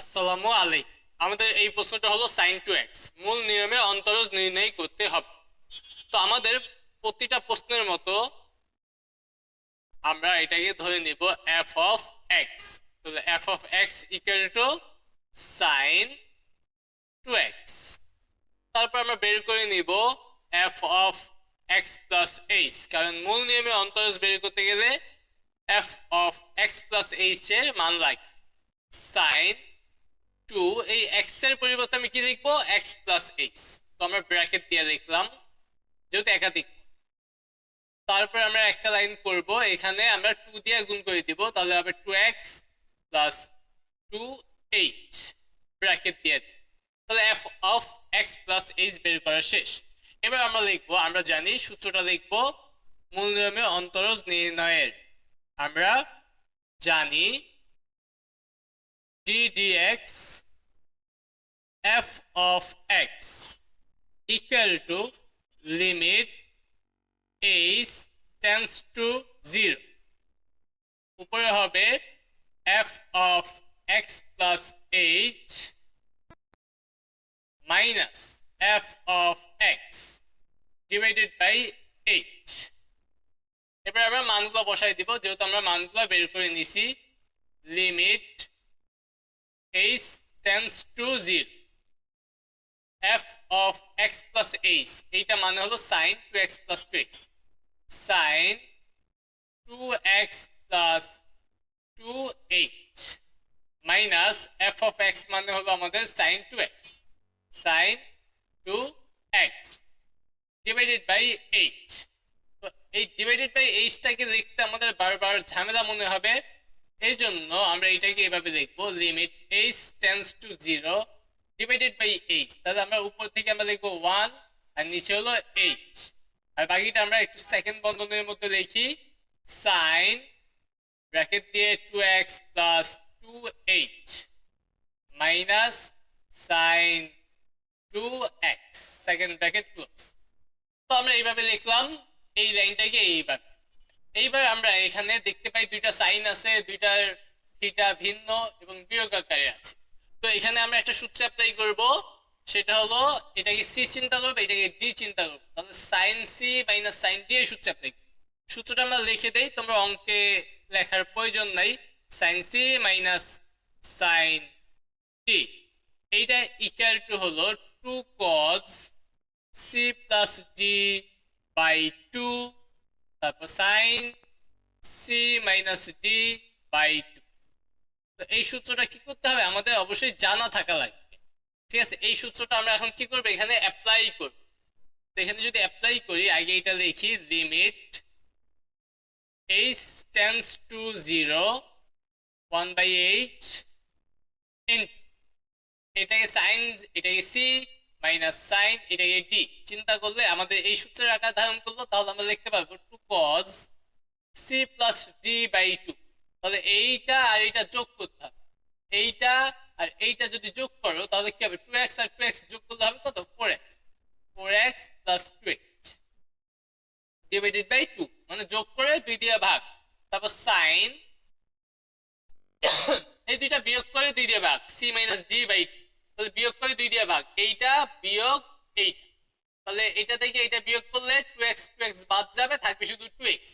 আসসালামু আলাইকুম। আমাদের এই প্রশ্নটা হলো সাইন টু এক্স মূল নিয়মে অন্তরজ নির্ণয় করতে হবে। তো আমাদের প্রতিটা প্রশ্নের মতো আমরা এটাকে ধরে নিব এফ অফ এক্স তাহলে F of X equal to sine two X তারপর আমরা বের করে নিব F of X plus H কারণ মূল নিয়মে অন্তরজ বের করতে গেলে F of X plus H এর মান লাগে। সাইন টু এই এক্সের পরিবর্তে আমি কি লিখব? এক্স প্লাস এইচ তো আমরা ব্র্যাকেট দিয়ে লিখলাম। যেহেতু একাধিক। তারপর আমরা একটা লাইন করব। এখানে আমরা টু দিয়ে গুণ করে দিব। তাহলে হবে two X plus two H bracket দিয়ে দিই তাহলে F of X plus H বের করা শেষ। এবার আমরা লিখব, আমরা জানি সূত্রটা লিখব মূল নিয়মে অন্তরজ নির্ণয়ের। আমরা জানি d dx f of x equal to limit h tends to 0 উপরে হবে f of x plus h minus f of x divided by h এবার আমরা মানগুলো বসাই দিব যেহেতু আমরা মানগুলো বের করে নিছি limit h tends to 0 f of x plus h, এইটা মানে হলো sin 2x plus 2x sin 2x plus 2h minus f of x মানে হলো আমাদের sin 2x sin 2x divided by h তো এই ডিভাইডেড বাই এইচটাকে লিখতে আমাদের বারবার ঝামেলা মনে হবে। এই জন্য আমরা এটাকে এভাবে লিখব limit H tends to zero divided by H তাহলে আমরা উপর থেকে আমরা লিখব ওয়ান আর নিচে হলো এইচ আর বাকিটা আমরা একটু সেকেন্ড বন্ধনের মধ্যে লিখি সাইন ব্র্যাকেট দিয়ে two X plus two H minus sine two X second bracket close তো আমরা এইভাবে লিখলাম, এই লাইনটাকে এইভাবে। এইবার আমরা এখানে দেখতে পাই দুইটা সাইন আছে, দুইটার থিটা ভিন্ন এবং বিয়োগ আকারে আছে। তো এখানে আমরা একটা সূত্র অ্যাপ্লাই করব। সেটা হলো, এটাকে সি চিন্তা করব, এটাকে ডি চিন্তা করব। তাহলে sine C minus sine D এর সূত্র অ্যাপ্লাই সূত্রটা আমরা লিখে দেই, তোমরা অঙ্কে লেখার প্রয়োজন নাই। Sine C minus sine D এইটা ইকুয়াল টু হলো two cos C plus D by two তারপর sine C minus D by two তো এই সূত্রটা কি করতে হবে? আমাদের অবশ্যই জানা থাকা লাগবে। ঠিক আছে? এই সূত্রটা আমরা এখন কি করব? এখানে অ্যাপ্লাই করব। এখানে যদি অ্যাপ্লাই করি, আগে এটা লিখি limit H tends to zero one by H in এটাকে সাইন এটাকে সি মাইনাস সাইন এটাকে ডি চিন্তা করলে আমাদের এই সূত্রের আকার ধারণ করল, তাহলে আমরা লিখতে পারব two cos C plus D by two তাহলে এইটা আর এইটা যোগ করতে হবে। এইটা আর এইটা যদি যোগ করো, তাহলে কি হবে? টু এক্স আর টু এক্স যোগ করলে হবে কত? Four X four X plus two H divided by two মানে যোগ করে দুই দিয়ে ভাগ। তারপর সাইন এই দুইটা বিয়োগ করে দুই দিয়ে ভাগ। সি মাইনাস ডি বাই তাহলে বিয়োগ করে দুই দিয়ে ভাগ। এইটা বিয়োগ এইটা। তাহলে এটা থেকে এটা বিয়োগ করলে টু এক্স টু এক্স বাদ যাবে, থাকবে শুধু টু এক্স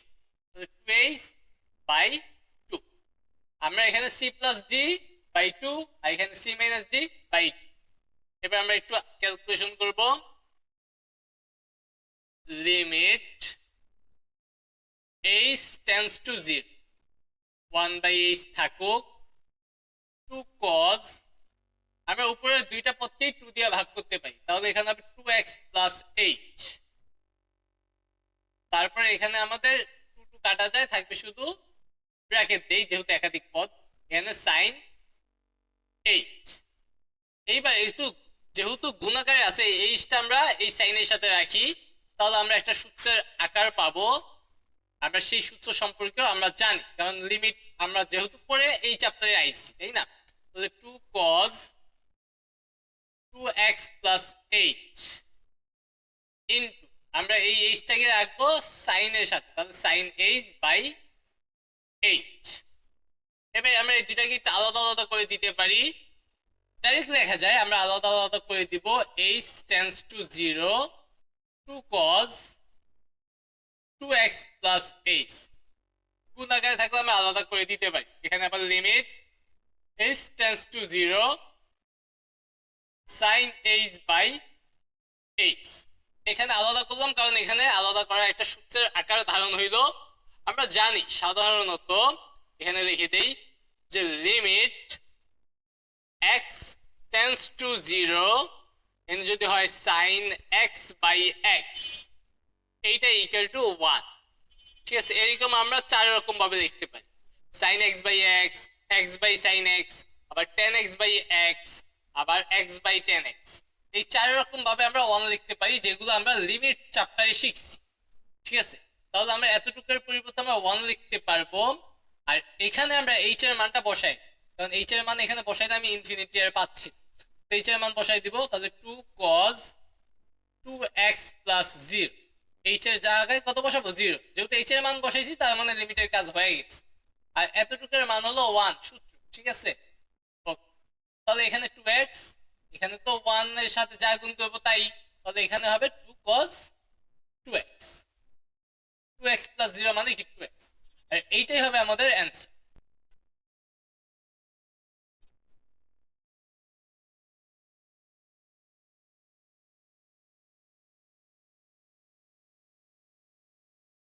তাহলে টু এক্স বাই টু আমরা এখানে C plus D by two আর এখানে C minus D by two এবার আমরা একটু ক্যালকুলেশন করব। Limit H tends to zero one by H থাকুক। টু কজ আমরা উপরের দুইটা পদকেই টু দিয়ে ভাগ করতে পারি। তাহলে এখানে হবে টু এক্স প্লাস এইচ তারপরে এখানে আমাদের টু টু কাটা যায়, থাকবে শুধু ব্র্যাকেট দেই, যেহেতু একাধিক পদ, এখানে সাইন এইচ এইবার একটু যেহেতু গুণাকারে আছে এইচটা আমরা এই সাইনের সাথে রাখি, তাহলে আমরা একটা সূত্রের আকার পাবো। আমরা সেই সূত্র সম্পর্কেও আমরা জানি, কারণ লিমিট আমরা যেহেতু পরে এই চ্যাপ্টারে আইছি, তাই না? তাহলে two cos two X plus H into আমরা এই এইচটাকে রাখব সাইনের সাথে, তাহলে সাইন এইচ বাই এবার আমরা দুটাকে একটু আলাদা আলাদা করে দিতে পারি। ডাইরেক্ট লেখা যায় আমরা আলাদা আলাদা করে দিব H tends to zero two cos two X plus H থাকলে আমরা আলাদা করে দিতে পারি। এখানে আবার limit H tends to zero sine H by H এখানে আলাদা করলাম কারণ এখানে আলাদা করার একটা সূত্রের আকার ধারণ হইল। আমরা জানি সাধারণত এখানে লিখে দেই যে limit X tends to zero এখানে যদি হয় সাইন এক্স বাই এক্স এইটা ইকুয়াল টু ওয়ান ঠিক আছে, এরকম আমরা চার রকম ভাবে লিখতে পারি। Sine X by X X by sine X আবার টেন এক্স বাই এক্স আবার এক্স বাই টেন এক্স এই চার রকম ভাবে আমরা ওয়ান লিখতে পারি, যেগুলো আমরা লিমিট চ্যাপ্টারে শিখছি। ঠিক আছে তাহলে আমরা এতটুকুর পরিবর্তে আমরা ওয়ান লিখতে পারব। আর এখানে আমরা এইচ এর মানটা বসাই। কারণ এইচ এর মান এখানে বসাইলে আমি ইনফিনিটি আর পাচ্ছি। এইচ এর মান বসাই দিব, তাহলে two cos two X plus zero H এর জায়গায় কত বসাবো? জিরো যেহেতু এইচ এর মান বসাইছি, তার মানে লিমিটের কাজ হয়ে গেছে। আর এতটুকুর মান হলো ওয়ান সূত্র। ঠিক আছে. তাহলে এখানে টু এক্স এখানে তো ওয়ানের সাথে যা গুণ করব তাই। তাহলে এখানে হবে two cos two X two X plus zero মানে কি টু এক্স আর এইটাই হবে আমাদের অ্যান্সার